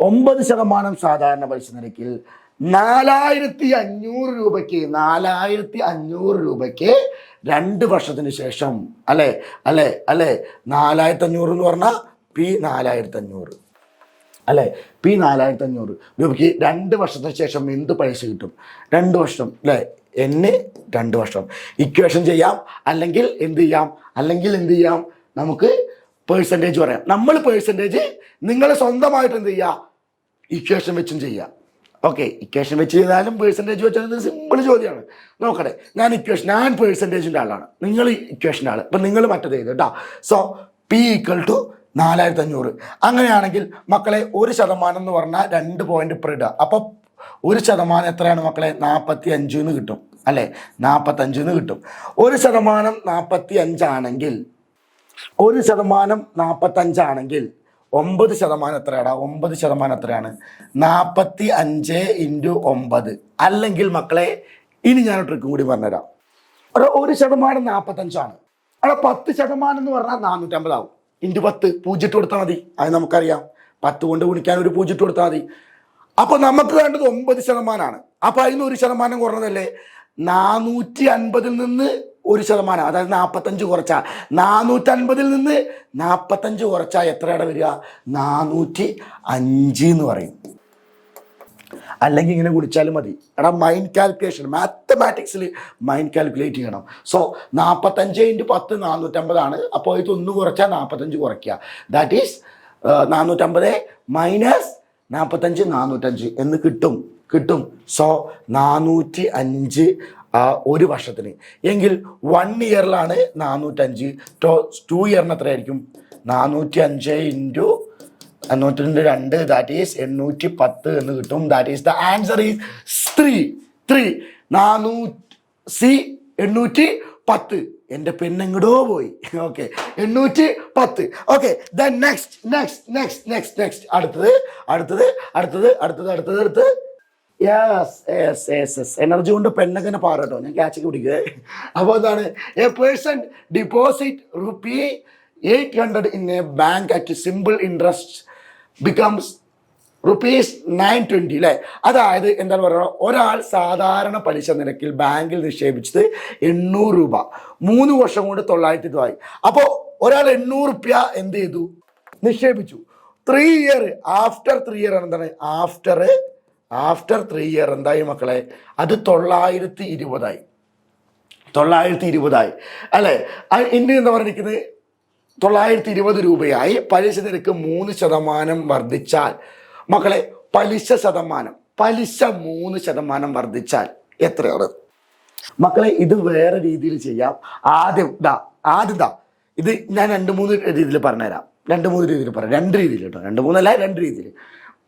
ഒമ്പത് ശതമാനം സാധാരണ പലിശ നിരക്കിൽ നാലായിരത്തി അഞ്ഞൂറ് രൂപയ്ക്ക് നാലായിരത്തി അഞ്ഞൂറ് രൂപയ്ക്ക് രണ്ട് വർഷത്തിന് ശേഷം അല്ലേ? അല്ലേ? അല്ലേ? നാലായിരത്തി അഞ്ഞൂറ് എന്ന് പറഞ്ഞാൽ പി നാലായിരത്തി അഞ്ഞൂറ് അല്ലേ? പി നാലായിരത്തി അഞ്ഞൂറ് രൂപയ്ക്ക് രണ്ട് വർഷത്തിന് ശേഷം എന്ത് പൈസ കിട്ടും? രണ്ട് വർഷം അല്ലേ? എന്ന് രണ്ട് വർഷം. ഇക്വേഷൻ ചെയ്യാം അല്ലെങ്കിൽ എന്ത് ചെയ്യാം? അല്ലെങ്കിൽ എന്ത് ചെയ്യാം? നമുക്ക് പേഴ്സന്റേജ് പറയാം. നമ്മൾ പേഴ്സന്റേജ് നിങ്ങൾ സ്വന്തമായിട്ട് എന്ത് ചെയ്യുക ഇക്വേഷൻ വെച്ചും ചെയ്യുക ഓക്കെ ഇക്വേഷൻ വെച്ച് ചെയ്താലും പേഴ്സന്റേജ് വെച്ചാൽ സിമ്പിൾ ചോദ്യമാണ്. നോക്കട്ടെ ഞാൻ ഇക്വേഷൻ ഞാൻ പേഴ്സന്റേജിന്റെ ആളാണ്. നിങ്ങൾ ഇക്വേഷന്റെ ആൾ അപ്പം നിങ്ങൾ മറ്റേത് ചെയ്തു കേട്ടോ. സോ പി ഈക്വൽ ടു നാലായിരത്തി അഞ്ഞൂറ് അങ്ങനെയാണെങ്കിൽ മക്കളെ ഒരു ശതമാനം എന്ന് പറഞ്ഞാൽ രണ്ട് പോയിന്റ് ഇപ്പുറം ഇടുക. അപ്പോൾ ഒരു ശതമാനം എത്രയാണ് മക്കളെ? നാൽപ്പത്തി അഞ്ചിന്ന് കിട്ടും. അല്ലേ? നാൽപ്പത്തഞ്ചിന്ന് കിട്ടും. ഒരു ശതമാനം നാൽപ്പത്തി അഞ്ചാണെങ്കിൽ ഒരു ശതമാനം നാൽപ്പത്തഞ്ചാണെങ്കിൽ ഒമ്പത് ശതമാനം എത്രയാടാ? ഒമ്പത് ശതമാനം എത്രയാണ്? നാൽപ്പത്തി അഞ്ച് ഇന്റു ഒമ്പത്. അല്ലെങ്കിൽ മക്കളെ ഇനി ഞാൻ ട്രിക്കും കൂടി പറഞ്ഞുതരാം. ഒരു ഒരു ശതമാനം നാൽപ്പത്തഞ്ചാണ് അവിടെ പത്ത് ശതമാനം എന്ന് പറഞ്ഞാൽ നാനൂറ്റമ്പതാവും. ഇന്റു പത്ത് പൂജ്യം കൊടുത്താൽ മതി. അത് നമുക്കറിയാം. പത്ത് കൊണ്ട് ഗുണിക്കാൻ ഒരു പൂജ്യം കൊടുത്താൽ മതി. അപ്പോൾ നമുക്ക് വേണ്ടത് ഒമ്പത് ശതമാനമാണ് അപ്പൊ അതിന് ഒരു ശതമാനം കുറഞ്ഞതല്ലേ? നാനൂറ്റി അൻപതിൽ നിന്ന് ഒരു ശതമാനം അതായത് നാൽപ്പത്തഞ്ച് കുറച്ച. നാനൂറ്റൻപതിൽ നിന്ന് നാൽപ്പത്തഞ്ച് കുറച്ച എത്രയുടെ വരിക? നാനൂറ്റി അഞ്ച് എന്ന് പറയും. അല്ലെങ്കിൽ ഇങ്ങനെ കുടിച്ചാലും മതി. എടാ മൈൻഡ് കാൽക്കുലേഷൻ മാത്തമാറ്റിക്സിൽ മൈൻഡ് കാൽക്കുലേറ്റ് ചെയ്യണം. സോ നാൽപ്പത്തഞ്ച് ഇന്റു പത്ത് നാനൂറ്റമ്പതാണ് അപ്പോൾ ഇത് ഒന്ന് കുറച്ചാൽ നാൽപ്പത്തഞ്ച് കുറയ്ക്കുക. ദാറ്റ് ഈസ് നാനൂറ്റമ്പത് മൈനസ് നാൽപ്പത്തഞ്ച് നാനൂറ്റഞ്ച് എന്ന് കിട്ടും. കിട്ടും. സോ നാനൂറ്റി അഞ്ച് ഒരു വർഷത്തിന്. എങ്കിൽ വൺ ഇയറിലാണ് നാനൂറ്റഞ്ച്. ടു ഇയറിന് എത്രയായിരിക്കും? നാനൂറ്റി അഞ്ച് ഇന്റു എണ്ണൂറ്റി രണ്ട് രണ്ട് ദാറ്റ് ഈസ് എണ്ണൂറ്റി പത്ത് എന്ന് കിട്ടും. That is the answer is three three നാനൂ സി എണ്ണൂറ്റി പത്ത് എന്റെ പെണ്ണെങ്ങടോ പോയി. ഓക്കെ എണ്ണൂറ്റി പത്ത് okay then next next next next next അടുത്തത് അടുത്തത് അടുത്തത് അടുത്തത് അടുത്തത് അടുത്തത്. എനർജി കൊണ്ട് പെണ്ണങ്ങനെ പാറട്ടോ ഞാൻ ക്യാച്ചൊക്കെ പിടിക്കുക അപ്പോൾ എന്താണ്? A person deposit rupee eight hundred in a bank at simple interest becomes rupees nine twenty അല്ലേ അതായത് എന്താണ് പറയുക? ഒരാൾ സാധാരണ പലിശ നിരക്കിൽ ബാങ്കിൽ നിക്ഷേപിച്ചത് എണ്ണൂറ് രൂപ. മൂന്ന് വർഷം കൊണ്ട് തൊള്ളായിരത്തി ഇരുപതായി അപ്പോൾ ഒരാൾ എണ്ണൂറ് റുപ്യ എന്ത് ചെയ്തു? നിക്ഷേപിച്ചു. Three year after three year ആണ് എന്താണ്? ആഫ്റ്റർ ആഫ്റ്റർ ത്രീ ഇയർ എന്തായി മക്കളെ? അത് തൊള്ളായിരത്തി ഇരുപതായി തൊള്ളായിരത്തി ഇരുപതായി അല്ലേ ഇനി എന്താ പറഞ്ഞിരിക്കുന്നത് തൊള്ളായിരത്തി ഇരുപത് രൂപയായി. പലിശ നിരക്ക് മൂന്ന് ശതമാനം വർദ്ധിച്ചാൽ മക്കളെ പലിശ ശതമാനം പലിശ മൂന്ന് ശതമാനം വർദ്ധിച്ചാൽ എത്രയാണ്? മക്കളെ ഇത് വേറെ രീതിയിൽ ചെയ്യാം. ആദ്യം ദാ ആദ്യം ദാ ഇത് ഞാൻ രണ്ട് മൂന്ന് രീതിയിൽ പറഞ്ഞുതരാം. രണ്ട് മൂന്ന് രീതിയിൽ പറയാം. രണ്ട് രീതിയിൽ കേട്ടോ. രണ്ട് മൂന്നല്ല രണ്ട് രീതിയിൽ.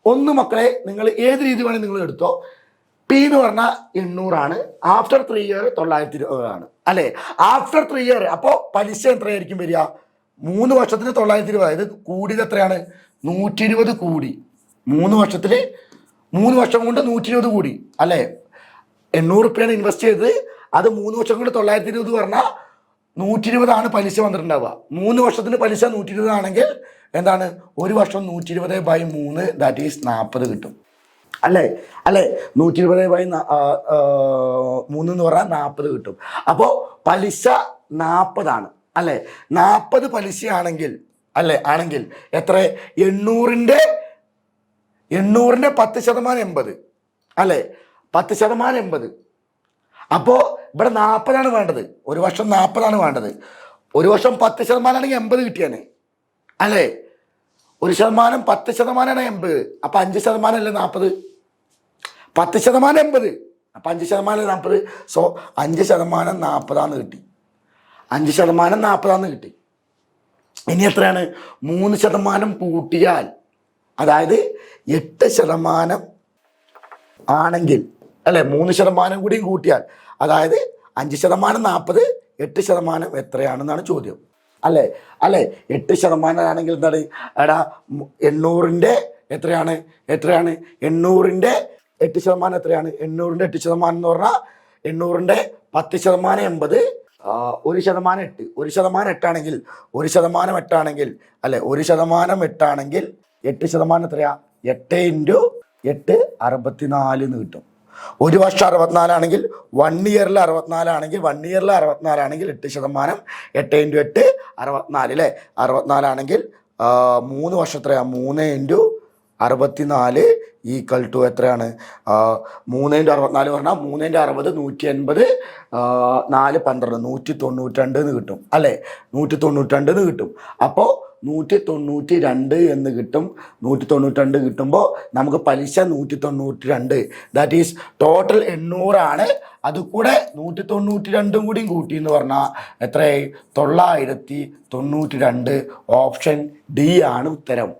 ഒന്ന് മക്കളെ നിങ്ങൾ ഏത് രീതി വേണമെങ്കിൽ നിങ്ങൾ എടുത്തോ. പി എന്ന് പറഞ്ഞാൽ എണ്ണൂറാണ്. ആഫ്റ്റർ ത്രീ ഇയർ തൊള്ളായിരത്തി ഇരുപതാണ് അല്ലേ? ആഫ്റ്റർ ത്രീ ഇയർ അപ്പോൾ പലിശ എത്രയായിരിക്കും വരിക? മൂന്ന് വർഷത്തിന് തൊള്ളായിരത്തി ഇരുപത് അതായത് കൂടിയത് എത്രയാണ്? നൂറ്റി ഇരുപത് കൂടി. മൂന്ന് വർഷത്തിൽ മൂന്ന് വർഷം കൊണ്ട് നൂറ്റി ഇരുപത് കൂടി. അല്ലേ? എണ്ണൂറ് റുപ്യാണ് ഇൻവെസ്റ്റ് ചെയ്തത്. അത് മൂന്ന് വർഷം കൊണ്ട് തൊള്ളായിരത്തി ഇരുപത് പറഞ്ഞാൽ നൂറ്റി ഇരുപതാണ് പലിശ വന്നിട്ടുണ്ടാവുക. മൂന്ന് വർഷത്തിന് പലിശ നൂറ്റി ഇരുപതാണെങ്കിൽ എന്താണ്? ഒരു വർഷം നൂറ്റി ഇരുപത് ബൈ മൂന്ന് ദാറ്റ് ഈസ് നാൽപ്പത് കിട്ടും. അല്ലേ? അല്ലേ? നൂറ്റി ഇരുപത് ബൈ മൂന്ന് എന്ന് പറഞ്ഞാൽ നാൽപ്പത് കിട്ടും. അപ്പോൾ പലിശ നാൽപ്പതാണ് അല്ലേ? നാൽപ്പത് പലിശയാണെങ്കിൽ അല്ലേ? ആണെങ്കിൽ എത്ര? എണ്ണൂറിന്റെ എണ്ണൂറിന്റെ പത്ത് ശതമാനം എൺപത്. അല്ലേ? പത്ത് ശതമാനം എൺപത്. അപ്പോൾ ഇവിടെ നാൽപ്പതാണ് വേണ്ടത്. ഒരു വർഷം നാൽപ്പതാണ് വേണ്ടത്. ഒരു വർഷം പത്ത് ശതമാനമാണെങ്കിൽ എൺപത് കിട്ടിയാനെ. അല്ലേ? ഒരു ശതമാനം പത്ത് ശതമാനമാണ് എൺപത്. അപ്പം അഞ്ച് ശതമാനം അല്ലേ നാൽപ്പത് പത്ത് ശതമാനം എൺപത്. അപ്പം അഞ്ച് ശതമാനം നാൽപ്പത് സോ അഞ്ച് ശതമാനം നാൽപ്പതാന്ന് കിട്ടി. അഞ്ച് ശതമാനം നാൽപ്പതാന്ന് കിട്ടി. ഇനി എത്രയാണ്? മൂന്ന് ശതമാനം കൂട്ടിയാൽ അതായത് എട്ട് ശതമാനം ആണെങ്കിൽ അല്ലേ? മൂന്ന് ശതമാനം കൂടിയും കൂട്ടിയാൽ അതായത് അഞ്ച് ശതമാനം നാൽപ്പത് എട്ട് ശതമാനം എത്രയാണെന്നാണ് ചോദ്യം. അല്ലേ? അല്ലേ? എട്ട് ശതമാനമാണെങ്കിൽ എന്താണ്? എടാ എണ്ണൂറിന്റെ എത്രയാണ്? എത്രയാണ്? എണ്ണൂറിന്റെ എട്ട് ശതമാനം എത്രയാണ്? എണ്ണൂറിന്റെ എട്ട് ശതമാനം എന്ന് പറഞ്ഞാൽ എണ്ണൂറിന്റെ പത്ത് ശതമാനം എൺപത്. ഒരു ശതമാനം എട്ട്. ഒരു ശതമാനം എട്ടാണെങ്കിൽ ഒരു ശതമാനം എട്ടാണെങ്കിൽ അല്ലെ? ഒരു ശതമാനം എട്ടാണെങ്കിൽ എട്ട് ശതമാനം എത്രയാ? എട്ട് ഇന്റു എട്ട് അറുപത്തിനാലിന്ന് കിട്ടും. ഒരു വർഷം അറുപത്തിനാലാണെങ്കിൽ വൺ ഇയറിൽ അറുപത്തിനാലാണെങ്കിൽ വൺ ഇയറിൽ അറുപത്തിനാലാണെങ്കിൽ എട്ട് ശതമാനം എട്ട് ഇന്റു എട്ട് അറുപത്തിനാല് അല്ലേ അറുപത്തിനാലാണെങ്കിൽ മൂന്ന് വർഷത്രയാണ് മൂന്ന് ഇന്റു അറുപത്തിനാല് ഈക്വൽ ടു എത്രയാണ്? മൂന്ന് അറുപത്തിനാല് പറഞ്ഞാൽ മൂന്ന് അറുപത് നൂറ്റി എൺപത് നാല് പന്ത്രണ്ട്. നൂറ്റി തൊണ്ണൂറ്റിരണ്ട് എന്ന് കിട്ടും അല്ലേ? നൂറ്റി തൊണ്ണൂറ്റിരണ്ട് എന്ന് കിട്ടും. അപ്പോൾ നൂറ്റി തൊണ്ണൂറ്റി രണ്ട് എന്ന് കിട്ടും. നൂറ്റി തൊണ്ണൂറ്റി രണ്ട് കിട്ടുമ്പോൾ നമുക്ക് പലിശ നൂറ്റി തൊണ്ണൂറ്റി രണ്ട് ദാറ്റ് ഈസ് ടോട്ടൽ എണ്ണൂറാണ്. അത് കൂടെ നൂറ്റി തൊണ്ണൂറ്റി രണ്ടും കൂടിയും കൂട്ടി എന്ന് പറഞ്ഞാൽ എത്രയായി? തൊള്ളായിരത്തി തൊണ്ണൂറ്റി രണ്ട് ഓപ്ഷൻ ഡി ആണ് ഉത്തരം.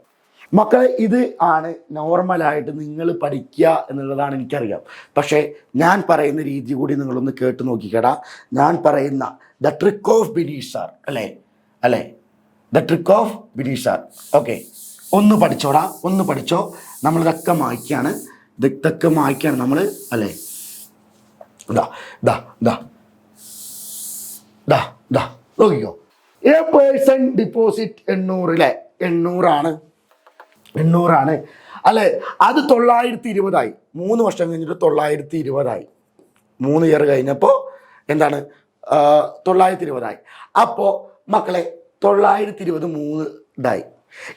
മക്കളെ ഇത് ആണ് നോർമലായിട്ട് നിങ്ങൾ പഠിക്കുക എന്നുള്ളതാണ് എനിക്കറിയാം. പക്ഷേ ഞാൻ പറയുന്ന രീതി കൂടി നിങ്ങളൊന്ന് കേട്ട് നോക്കിക്കടാ. ഞാൻ പറയുന്ന ദ ട്രിക്ക് ഓഫ് ബിനീഷ് അല്ലേ? അല്ലേ? The trick of Bineesh okay ഒന്ന് പഠിച്ചോടാ ഒന്ന് പഠിച്ചോ. നമ്മൾ ഇതൊക്കെ മായ്ക്കാണ്. ഇതൊക്കെ മായ്ക്കാണ് നമ്മൾ അല്ലേ? ഇതാ ഇതാ ഇതാ ദാ ദാ. നോക്കിക്കോ. എ പേഴ്സൺ ഡിപ്പോസിറ്റ് എണ്ണൂറിലെ എണ്ണൂറാണ്. എണ്ണൂറാണ്. അല്ലെ? അത് തൊള്ളായിരത്തി ഇരുപതായി മൂന്ന് വർഷം കഴിഞ്ഞിട്ട് തൊള്ളായിരത്തി ഇരുപതായി മൂന്ന് ഇയർ കഴിഞ്ഞപ്പോൾ എന്താണ്? തൊള്ളായിരത്തി ഇരുപതായി അപ്പോൾ മക്കളെ തൊള്ളായിരത്തി ഇരുപത് മൂന്ന് ഇതായി.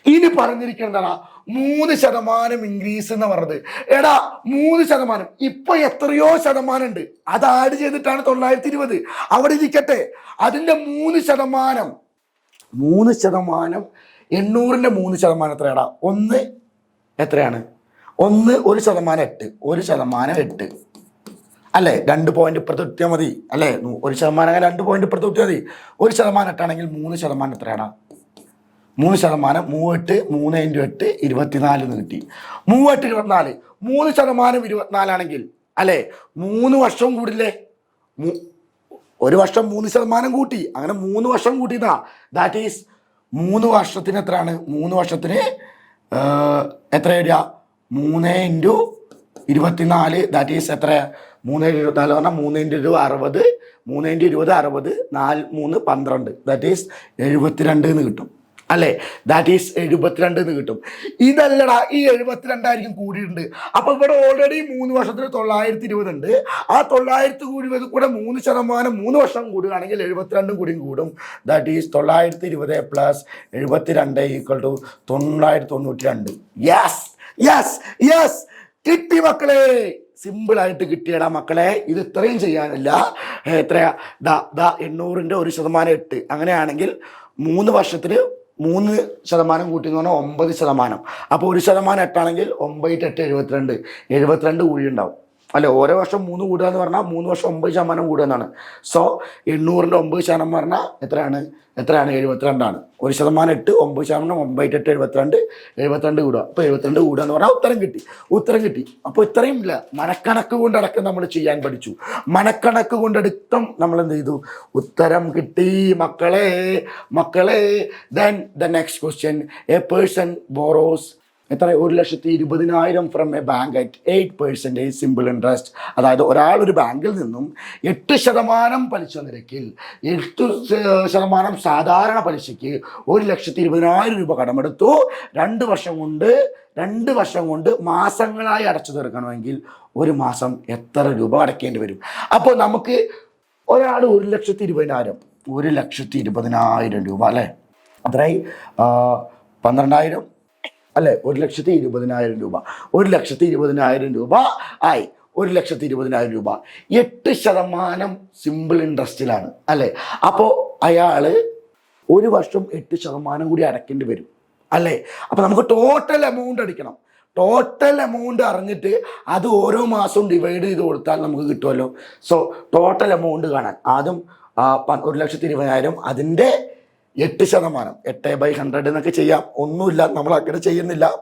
ഇനി പറഞ്ഞിരിക്കുന്നതാണ് മൂന്ന് ശതമാനം ഇൻക്രീസ് എന്ന് പറഞ്ഞത്. എടാ മൂന്ന് ശതമാനം. ഇപ്പൊ എത്രയോ ശതമാനം ഉണ്ട് അത് ആഡ് ചെയ്തിട്ടാണ് തൊള്ളായിരത്തി ഇരുപത് അവിടെ ഇരിക്കട്ടെ. അതിന്റെ മൂന്ന് ശതമാനം. മൂന്ന് ശതമാനം എണ്ണൂറിന്റെ മൂന്ന് ശതമാനം എത്രയാടാ? ഒന്ന് എത്രയാണ്? ഒന്ന് ഒരു ശതമാനം എട്ട്. ഒരു ശതമാനം എട്ട്. അല്ലേ? രണ്ട് പോയിന്റ് ഇപ്പുറത്ത് കിട്ടിയാൽ മതി. അല്ലേ? ഒരു ശതമാനം അങ്ങനെ രണ്ട് പോയിന്റ് ഇപ്പുറത്ത് കിട്ടിയാൽ മതി. ഒരു ശതമാനം എട്ടാണെങ്കിൽ മൂന്ന് ശതമാനം എത്രയാണ് മൂന്ന് ശതമാനം മൂവെട്ട് മൂന്ന് ഇന്റു എട്ട് ഇരുപത്തിനാല് എന്ന് കിട്ടി. മൂവെട്ട് ഇരുപത്തിനാല്. മൂന്ന് ശതമാനം ഇരുപത്തിനാലാണെങ്കിൽ അല്ലേ? മൂന്ന് വർഷം കൂടില്ലേ? ഒരു വർഷം മൂന്ന് ശതമാനം കൂട്ടി. അങ്ങനെ മൂന്ന് വർഷം കൂട്ടിയതാ. ദാറ്റ് ഈസ് മൂന്ന് വർഷത്തിന് എത്രയാണ്? മൂന്ന് വർഷത്തിന് എത്ര വരിക? മൂന്ന് ഇന്റു ഇരുപത്തിനാല് ദാറ്റ് ഈസ് എത്ര മൂന്ന് ഇരുപത്തിനാല് പറഞ്ഞാൽ മൂന്ന് ഇന്റു ഇരുപത് അറുപത് മൂന്ന് ഇന്റു ഇരുപത് അറുപത് നാല് മൂന്ന് പന്ത്രണ്ട്. ദാറ്റ് ഈസ് എഴുപത്തിരണ്ട് എന്ന് കിട്ടും. അല്ലേ? ദാറ്റ് ഈസ് എഴുപത്തിരണ്ട് എന്ന് കിട്ടും. ഇതല്ലടാ ഈ എഴുപത്തിരണ്ടായിരിക്കും കൂടിയിട്ടുണ്ട്. അപ്പൊ ഇവിടെ ഓൾറെഡി മൂന്ന് വർഷത്തിൽ തൊള്ളായിരത്തി ഇരുപത് ഉണ്ട്. ആ തൊള്ളായിരത്തി ഇരുപത് കൂടെ മൂന്ന് ശതമാനം മൂന്ന് വർഷം കൂടുകയാണെങ്കിൽ എഴുപത്തിരണ്ടും കൂടിയും കൂടും. ദാറ്റ് ഈസ് തൊള്ളായിരത്തി ഇരുപത് പ്ലസ് എഴുപത്തിരണ്ട് ഈക്വൽ ടു തൊള്ളായിരത്തി തൊണ്ണൂറ്റി രണ്ട്. യെസ് യെസ് യെസ് കിട്ടി മക്കളെ. സിമ്പിൾ ആയിട്ട് കിട്ടിയടാ മക്കളെ. ഇത് ഇത്രയും ചെയ്യാനില്ല. എത്രയാ? ദാ ദാ എണ്ണൂറിന്റെ ഒരു ശതമാനം എട്ട്. അങ്ങനെയാണെങ്കിൽ മൂന്ന് വർഷത്തിൽ മൂന്ന് ശതമാനം കൂട്ടി എന്ന് പറഞ്ഞാൽ ഒമ്പത് ശതമാനം. അപ്പോൾ ഒരു ശതമാനം എട്ടാണെങ്കിൽ ഒമ്പത് എട്ട് എഴുപത്തിരണ്ട്. എഴുപത്തിരണ്ട് കൂടി ഉണ്ടാവും അല്ലെ ഓരോ വർഷം മൂന്ന് കൂടുക എന്ന് പറഞ്ഞാൽ മൂന്ന് വർഷം ഒമ്പത് ശതമാനം കൂടുക എന്നാണ്. സോ എണ്ണൂറിന്റെ ഒമ്പത് ശതമാനം പറഞ്ഞാൽ എത്രയാണ്? എത്രയാണ്? എഴുപത്തിരണ്ടാണ്. ഒരു ശതമാനം എട്ട് ഒമ്പത് ശതമാനം ഒമ്പത് എട്ട് എഴുപത്തിരണ്ട് എഴുപത്തിരണ്ട് കൂടുക. അപ്പോൾ എഴുപത്തിരണ്ട് കൂടുക എന്ന് പറഞ്ഞാൽ ഉത്തരം കിട്ടി. ഉത്തരം കിട്ടി. അപ്പോൾ ഇത്രയും ഇല്ല. മനക്കണക്ക് കൊണ്ടടക്കം നമ്മൾ ചെയ്യാൻ പഠിച്ചു. മനക്കണക്ക് കൊണ്ടടുക്കം നമ്മൾ എന്ത് ചെയ്തു? ഉത്തരം കിട്ടി മക്കളെ. മക്കളെ then the next question a person borrows എത്ര? ഒരു ലക്ഷത്തി ഇരുപതിനായിരം from a bank at eight percentage simple interest അതായത് ഒരാൾ ഒരു ബാങ്കിൽ നിന്നും എട്ട് ശതമാനം പലിശ നിരക്കിൽ എട്ട് ശതമാനം സാധാരണ പലിശയ്ക്ക് ഒരു ലക്ഷത്തി ഇരുപതിനായിരം രൂപ കടമെടുത്തു. രണ്ട് വർഷം കൊണ്ട് രണ്ട് വർഷം കൊണ്ട് മാസങ്ങളായി അടച്ചു തീർക്കണമെങ്കിൽ ഒരു മാസം എത്ര രൂപ അടയ്ക്കേണ്ടി വരും? അപ്പോൾ നമുക്ക് ഒരാൾ ഒരു ലക്ഷത്തി ഇരുപതിനായിരം ഒരു ലക്ഷത്തി ഇരുപതിനായിരം രൂപ അല്ലേ? അത്രയും പന്ത്രണ്ടായിരം അല്ലെ? ഒരു ലക്ഷത്തി ഇരുപതിനായിരം രൂപ. ഒരു ലക്ഷത്തി ഇരുപതിനായിരം രൂപ ആയി. ഒരു ലക്ഷത്തി ഇരുപതിനായിരം രൂപ. എട്ട് ശതമാനം സിമ്പിൾ ഇൻട്രസ്റ്റിലാണ് അല്ലേ? അപ്പോൾ അയാൾ ഒരു വർഷം എട്ട് ശതമാനം കൂടി അടയ്ക്കേണ്ടി വരും. അല്ലേ? അപ്പോൾ നമുക്ക് ടോട്ടൽ എമൗണ്ട് അടിക്കണം ടോട്ടൽ എമൗണ്ട് അറിഞ്ഞിട്ട് അത് ഓരോ മാസവും ഡിവൈഡ് ചെയ്ത് കൊടുത്താൽ നമുക്ക് കിട്ടുമല്ലോ സോ ടോട്ടൽ എമൗണ്ട് കാണാൻ. ആദ്യം ഒരു ലക്ഷത്തി ഇരുപതിനായിരം അതിന്റെ എട്ട് ശതമാനം. എട്ട് ബൈ ഹൺഡ്രഡ് എന്നൊക്കെ ചെയ്യാം. ഒന്നുമില്ല. നമ്മൾ അങ്ങനെ ചെയ്യുന്നില്ല.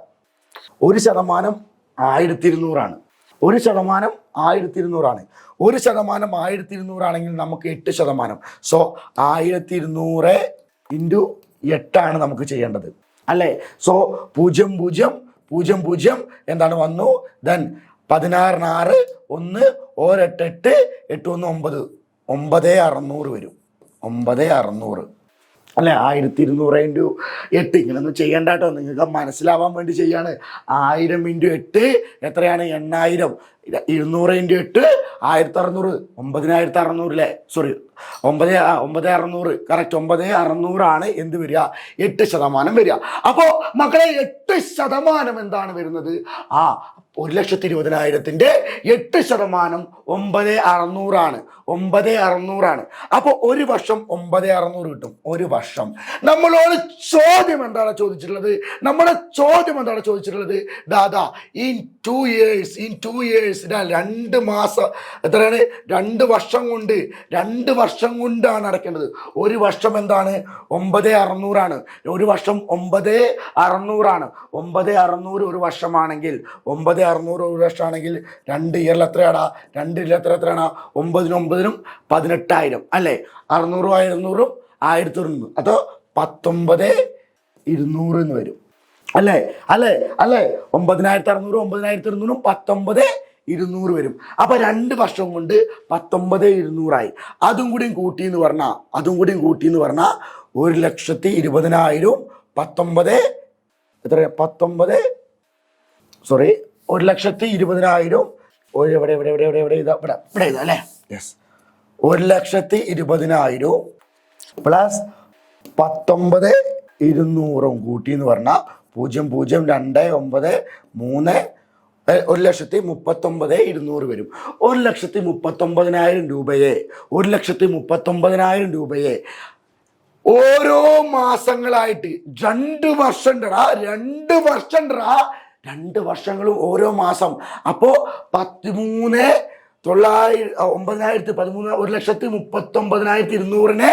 ഒരു ശതമാനം ആയിരത്തി ഇരുന്നൂറാണ് ഒരു ശതമാനം ആയിരത്തി ഇരുന്നൂറാണ് ഒരു ശതമാനം ആയിരത്തി ഇരുന്നൂറാണെങ്കിൽ നമുക്ക് എട്ട് ശതമാനം. സോ ആയിരത്തി ഇരുന്നൂറ് ഇന്റു എട്ടാണ് നമുക്ക് ചെയ്യേണ്ടത്. അല്ലേ? സോ പൂജ്യം പൂജ്യം പൂജ്യം പൂജ്യം എന്താണ് വന്നു? ദെൻ പതിനാറിന് ആറ് ഒന്ന് ഒരെട്ട് എട്ട് എട്ട് ഒന്ന് ഒമ്പത്. ഒമ്പത് അറുന്നൂറ് വരും. ഒമ്പത് അറുന്നൂറ്. അല്ലെ? ആയിരത്തി ഇരുന്നൂറ് ഇന്റു എട്ട് ഇങ്ങനൊന്നും ചെയ്യണ്ട കേട്ടോ നിങ്ങൾക്ക് മനസ്സിലാവാൻ വേണ്ടി ചെയ്യാണ്. ആയിരം ഇന്റു എട്ട് എത്രയാണ്? എണ്ണായിരം. ഇര- ഇരുന്നൂറ് ഇന്റു എട്ട് ആയിരത്തി അറുന്നൂറ് ഒമ്പതിനായിരത്തി അറുന്നൂറ് അല്ലേ സോറി ഒമ്പത് ഒമ്പത് അറുന്നൂറ്. കറക്റ്റ് ഒമ്പത് അറുന്നൂറാണ് എന്ത് വരിക? എട്ട് ശതമാനം വരിക. അപ്പോൾ മക്കളെ എട്ട് ശതമാനം എന്താണ് വരുന്നത്? ആ ഒരു ലക്ഷത്തി ഇരുപതിനായിരത്തിന്റെ എട്ട് ശതമാനം ഒമ്പത് അറുന്നൂറാണ്. ഒമ്പത് അറുന്നൂറാണ്. അപ്പോൾ ഒരു വർഷം ഒമ്പത് അറുന്നൂറ് കിട്ടും. ഒരു വർഷം. നമ്മളോട് ചോദ്യം എന്താണ് ചോദിച്ചിട്ടുള്ളത്? നമ്മുടെ ചോദ്യം എന്താണ് ചോദിച്ചിട്ടുള്ളത്? Dada in two years in two years രണ്ട് മാസം എത്രയാണ്? രണ്ട് വർഷം കൊണ്ട് രണ്ട് വർഷം കൊണ്ടാണ് അടയ്ക്കേണ്ടത് ഒരു വർഷം എന്താണ്? ഒമ്പത് അറുന്നൂറാണ്. ഒരു വർഷം ഒമ്പത് അറുന്നൂറാണ്. ഒമ്പത് അറുന്നൂറ് ഒരു വർഷമാണെങ്കിൽ ഒമ്പത് അറുന്നൂറ് ഒരു വർഷമാണെങ്കിൽ രണ്ട് ഇയറിൽ എത്രയാടാ? രണ്ട് ഇയറിൽ എത്ര എത്രയാണ്? ഒമ്പതിനും ഒമ്പതിനും പതിനെട്ടായിരം അല്ലേ? അറുന്നൂറും ഇരുന്നൂറും ആയിരത്തി ഒരുന്നൂറ് അതോ പത്തൊമ്പത് ഇരുന്നൂറ് എന്ന് വരും. അല്ലേ? അല്ലേ? അല്ലേ? ഒമ്പതിനായിരത്തി അറുന്നൂറ് ഒമ്പതിനായിരത്തി ഇരുന്നൂറും പത്തൊമ്പത് ഇരുന്നൂറ് വരും. അപ്പൊ രണ്ട് വർഷം കൊണ്ട് പത്തൊമ്പത് ഇരുന്നൂറായി. അതും കൂടിയും കൂട്ടി എന്ന് പറഞ്ഞാൽ അതും കൂടിയും കൂട്ടി എന്ന് പറഞ്ഞാൽ ഒരു ലക്ഷത്തി ഇരുപതിനായിരവും പത്തൊമ്പത് എത്ര? പത്തൊമ്പത്? സോറി ഒരു ലക്ഷത്തി ഇരുപതിനായിരം. ഒരു എവിടെ എവിടെ എവിടെ എവിടെ എവിടെ ഇതാ? ഇവിടെ ഇവിടെ ഇതാ അല്ലേ? യെസ് ഒരു ലക്ഷത്തി ഇരുപതിനായിരവും പ്ലസ് പത്തൊമ്പത് ഇരുന്നൂറും കൂട്ടി എന്ന് പറഞ്ഞാൽ പൂജ്യം പൂജ്യം രണ്ട് ഒമ്പത് മൂന്ന് ഒരു ലക്ഷത്തി മുപ്പത്തൊമ്പത് ഇരുന്നൂറ് വരും. ഒരു ലക്ഷത്തി മുപ്പത്തൊമ്പതിനായിരം രൂപയെ ഒരു ലക്ഷത്തി മുപ്പത്തൊമ്പതിനായിരം രൂപയെ ഓരോ മാസങ്ങളായിട്ട് രണ്ട് വർഷം ഉണ്ടടാ രണ്ട് വർഷം ഉണ്ടടാ രണ്ട് വർഷങ്ങളും ഓരോ മാസം. അപ്പോ പത്തിമൂന്ന് തൊള്ളായിരം ഒമ്പതിനായിരത്തി പതിമൂന്ന് ഒരു ലക്ഷത്തി മുപ്പത്തൊമ്പതിനായിരത്തി ഇരുന്നൂറിനെ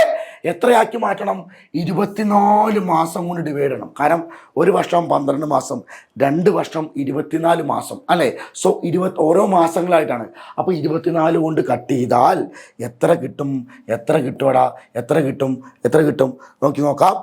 എത്രയാക്കി മാറ്റണം? ഇരുപത്തിനാല് മാസം കൊണ്ട് ഡിവൈഡ് ചെയ്യണം. കാരണം ഒരു വർഷം പന്ത്രണ്ട് മാസം രണ്ട് വർഷം ഇരുപത്തിനാല് മാസം അല്ലേ? സോ ഇരുപത് ഓരോ മാസങ്ങളായിട്ടാണ്. അപ്പോൾ ഇരുപത്തിനാല് കൊണ്ട് കട്ട് ചെയ്താൽ എത്ര കിട്ടും? എത്ര കിട്ടുമടാ എത്ര കിട്ടും? എത്ര കിട്ടും? നോക്കി നോക്കാം.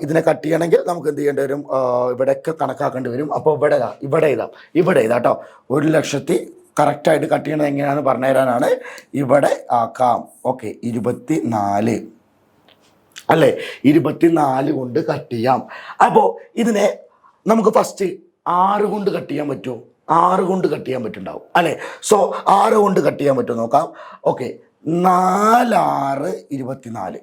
ഇതിനെ കട്ട് ചെയ്യണമെങ്കിൽ നമുക്ക് എന്ത് ചെയ്യേണ്ടി വരും? ഇവിടെയൊക്കെ കണക്കാക്കേണ്ടി വരും. അപ്പോൾ ഇവിടെ ഇവിടെ ഇതാ ഇവിടെ ഇതാ കേട്ടോ ഒരു ലക്ഷത്തി കറക്റ്റായിട്ട് കട്ട് ചെയ്യണത് എങ്ങനെയാണെന്ന് പറഞ്ഞു തരാനാണ് ഇവിടെ ആക്കാം. ഓക്കെ ഇരുപത്തി നാല് അല്ലേ? ഇരുപത്തിനാല് കൊണ്ട് കട്ട് ചെയ്യാം. അപ്പോൾ ഇതിനെ നമുക്ക് ഫസ്റ്റ് ആറ് കൊണ്ട് കട്ട് ചെയ്യാൻ പറ്റുമോ? ആറ് കൊണ്ട് കട്ട് ചെയ്യാൻ പറ്റുണ്ടാവും അല്ലേ? സോ ആറ് കൊണ്ട് കട്ട് ചെയ്യാൻ പറ്റുമോ നോക്കാം. ഓക്കെ നാലാറ് ഇരുപത്തിനാല്.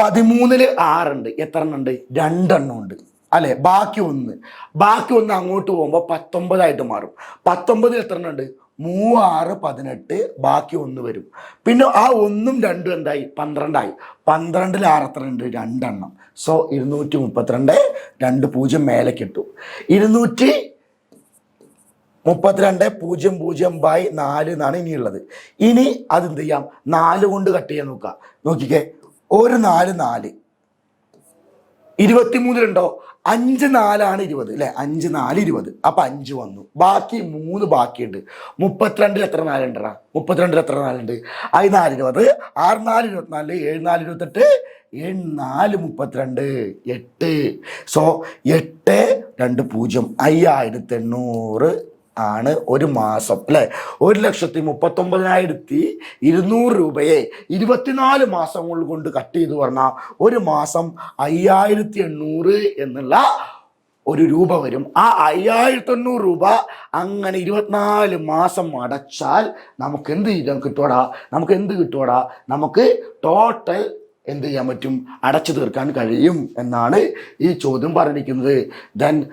പതിമൂന്നിൽ ആറുണ്ട്. എത്ര എണ്ണം ഉണ്ട്? രണ്ടെണ്ണം ഉണ്ട് അല്ലെ? ബാക്കി ഒന്ന്. ബാക്കി ഒന്ന് അങ്ങോട്ട് പോകുമ്പോൾ പത്തൊമ്പതായിട്ട് മാറും. പത്തൊമ്പതിൽ എത്ര എണ്ണം ഉണ്ട്? മൂവാറ് പതിനെട്ട് ബാക്കി ഒന്ന് വരും. പിന്നെ ആ ഒന്നും രണ്ടും എന്തായി? പന്ത്രണ്ടായി. പന്ത്രണ്ടിൽ ആറ് എത്ര ഉണ്ട് രണ്ടെണ്ണം. സോ ഇരുന്നൂറ്റി മുപ്പത്തിരണ്ട് രണ്ട് പൂജ്യം മേലെ കിട്ടും ഇരുന്നൂറ്റി മുപ്പത്തിരണ്ട് പൂജ്യം പൂജ്യം ബൈ നാല് എന്നാണ് ഇനിയുള്ളത്. ഇനി അതെന്ത് ചെയ്യാം? നാല് കൊണ്ട് കട്ട് ചെയ്യാൻ നോക്കുക. നോക്കിക്കേ. ഒരു നാല് നാല്. ഇരുപത്തിമൂന്നിലുണ്ടോ അഞ്ച് നാലാണ് ഇരുപത് അല്ലെ? അഞ്ച് നാല് ഇരുപത്. അപ്പൊ അഞ്ച് വന്നു. ബാക്കി മൂന്ന് ബാക്കിയുണ്ട്. മുപ്പത്തിരണ്ടിൽ എത്ര നാലുണ്ടടാ? മുപ്പത്തിരണ്ടിൽ എത്ര നാലുണ്ട്? അത് നാല് ഇരുപത്. ആറ് നാല് ഇരുപത്തിനാല് ഏഴ് നാല് ഇരുപത്തെട്ട് ഏഴ് നാല് മുപ്പത്തിരണ്ട് എട്ട്. സോ എട്ട് രണ്ട് പൂജ്യം. അയ്യായിരത്തി എണ്ണൂറ് ആണ് ഒരു മാസം അല്ലെ? ഒരു ലക്ഷത്തി മുപ്പത്തൊമ്പതിനായിരത്തി ഇരുന്നൂറ് രൂപയെ ഇരുപത്തിനാല് മാസം കൊണ്ട് കട്ട് ചെയ്ത് പറഞ്ഞാൽ ഒരു മാസം അയ്യായിരത്തി എണ്ണൂറ് എന്നുള്ള ഒരു രൂപ വരും. ആ അയ്യായിരത്തി എണ്ണൂറ് രൂപ അങ്ങനെ ഇരുപത്തിനാല് മാസം അടച്ചാൽ നമുക്ക് എന്ത് ചെയ്യാൻ കിട്ടുവാടാ? നമുക്ക് എന്ത് കിട്ടുവാടാ? നമുക്ക് ടോട്ടൽ എന്ത് ചെയ്യാൻ പറ്റും? അടച്ചു തീർക്കാൻ കഴിയും എന്നാണ് ഈ ചോദ്യം പറഞ്ഞിരിക്കുന്നത്. ദെൻ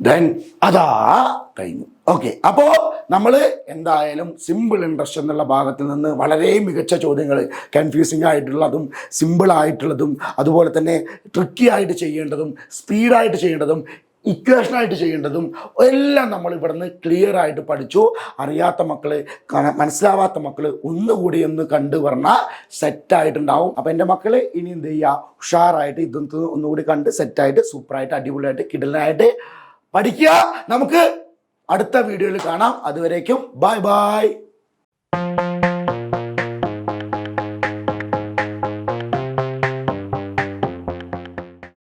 ദെൻ അതാ കഴിഞ്ഞു. ഓക്കെ അപ്പോൾ നമ്മൾ എന്തായാലും സിമ്പിൾ ഇൻട്രസ്റ്റ് എന്നുള്ള ഭാഗത്ത് നിന്ന് വളരെ മികച്ച ചോദ്യങ്ങൾ കൺഫ്യൂസിങ് ആയിട്ടുള്ളതും സിമ്പിൾ ആയിട്ടുള്ളതും അതുപോലെ തന്നെ ട്രിക്കി ആയിട്ട് ചെയ്യേണ്ടതും സ്പീഡായിട്ട് ചെയ്യേണ്ടതും ഇക്വേഷനായിട്ട് ചെയ്യേണ്ടതും എല്ലാം നമ്മൾ ഇവിടുന്ന് ക്ലിയർ ആയിട്ട് പഠിച്ചു. അറിയാത്ത മക്കൾ മനസ്സിലാവാത്ത മക്കൾ ഒന്നുകൂടി ഒന്ന് കണ്ടു പറഞ്ഞാൽ സെറ്റായിട്ടുണ്ടാവും അപ്പം എന്റെ മക്കൾ ഇനി എന്ത് ചെയ്യുക ഉഷാറായിട്ട് ഇതൊന്ന് ഒന്നുകൂടി കണ്ട് സെറ്റായിട്ട് സൂപ്പറായിട്ട് അടിപൊളിയായിട്ട് കിടലായിട്ട് പഠിക്കുക. നമുക്ക് അടുത്ത വീഡിയോയിൽ കാണാം. അതുവരേക്കും ബായ് ബൈ.